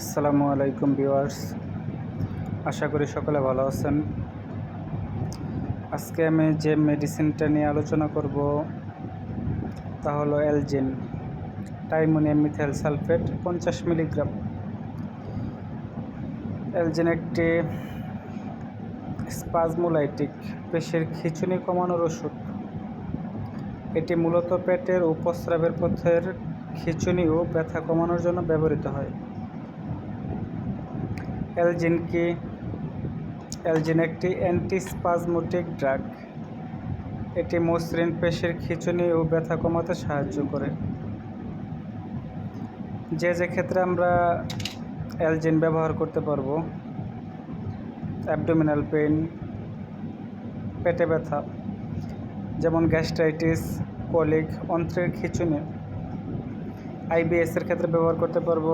আসসালামু আলাইকুম ভিউয়ার্স। আশা করি সকলে ভালো আছেন। আজকে আমি যে মেডিসিনটা নিয়ে আলোচনা করব, তা হলো অ্যালজিন টাইমোনিয়াম মিথাইল সালফেট পঞ্চাশ মিলিগ্রাম এলজিন একটি স্পাজমোলাইটিক পেশের খিঁচুনি কমানোর ওষুধ। এটি মূলত পেটের উপস্রাবের পথের খিঁচুনি ও ব্যথা কমানোর জন্য ব্যবহৃত হয়। এলজিন কি এলজিন একটি অ্যান্টিস্পাজমোটিক ড্রাগ। এটি মসৃণ পেশির খিঁচুনি ও ব্যথা কমাতে সাহায্য করে। যে যে ক্ষেত্রে আমরা এলজিন ব্যবহার করতে পারব, অ্যাবডোমিনাল পেইন, পেটে ব্যথা, যেমন গ্যাস্ট্রাইটিস, কলিক, অন্ত্রের খিঁচুনি, আইবিএস এর ক্ষেত্রে ব্যবহার করতে পারব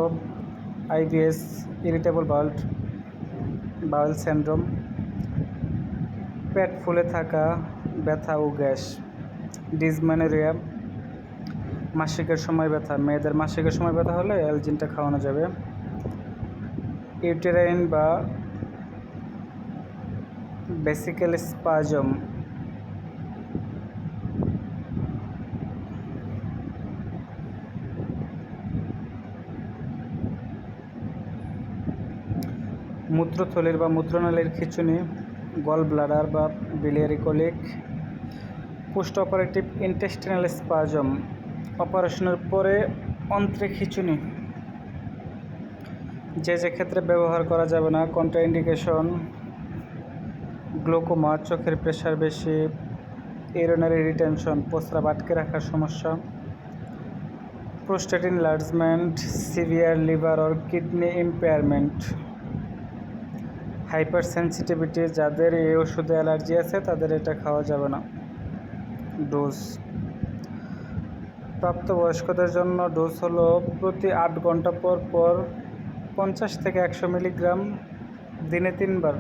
IBS irritable bowel bowel syndrome পেট ফুলে থাকা, ব্যথা ও গ্যাস ডিজম্যানেরিয়া মাসিকের সময় ব্যথা, মেয়েদের মাসিকের সময় ব্যথা হলে অ্যালজিনটা খাওয়ানো যাবে। ইউটেরাইন বা বেসিক্যাল স্পাজম মূত্রথলির বা মূত্রনালীর খিঁচুনি গল ব্লাডার বা biliary colic post operative intestinal spasm অপারেশনের পরে অন্ত্রে খিঁচুনি। যে যে ক্ষেত্রে ব্যবহার করা যাবে না কন্ট্রাইন্ডিকেশন গ্লোকোমা চোখের প্রেশার বেশি ইউরিনারি রিটেনশন প্রস্রাব আটকে রাখার সমস্যা prostate enlargement severe liver or kidney impairment hypersensitivity যাদের এই ওষুধে অ্যালার্জি আছে, তাদের এটা খাওয়া যাবে না। ডোজ। প্রাপ্তবয়স্কদের জন্য ডোজ হলো প্রতি আট ঘণ্টা পর পর পঞ্চাশ থেকে একশো মিলিগ্রাম দিনে তিনবার।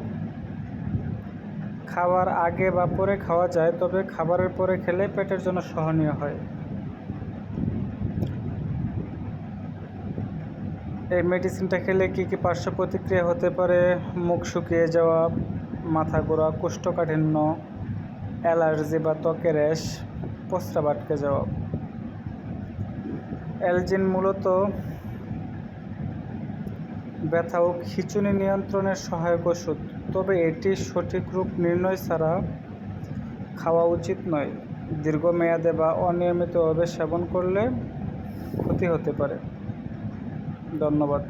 খাওয়ার আগে বা পরে খাওয়া যায়, তবে খাবারের পরে খেলে পেটের জন্য সহনীয় হয়। এই মেডিসিনটা খেলে কী কী পার্শ্ব প্রতিক্রিয়া হতে পারে? মুখ শুকিয়ে যাওয়া, মাথা ঘোরা, কোষ্ঠকাঠিন্য, অ্যালার্জি বা ত্বকের র্যাশ প্রস্রাব আটকে যাওয়া। অ্যালজিন মূলত ব্যথা ও খিঁচুনি নিয়ন্ত্রণের সহায়ক ওষুধ। তবে এটি সঠিক রূপ নির্ণয় ছাড়া খাওয়া উচিত নয়। দীর্ঘমেয়াদে বা অনিয়মিতভাবে সেবন করলে ক্ষতি হতে পারে। ধন্যবাদ।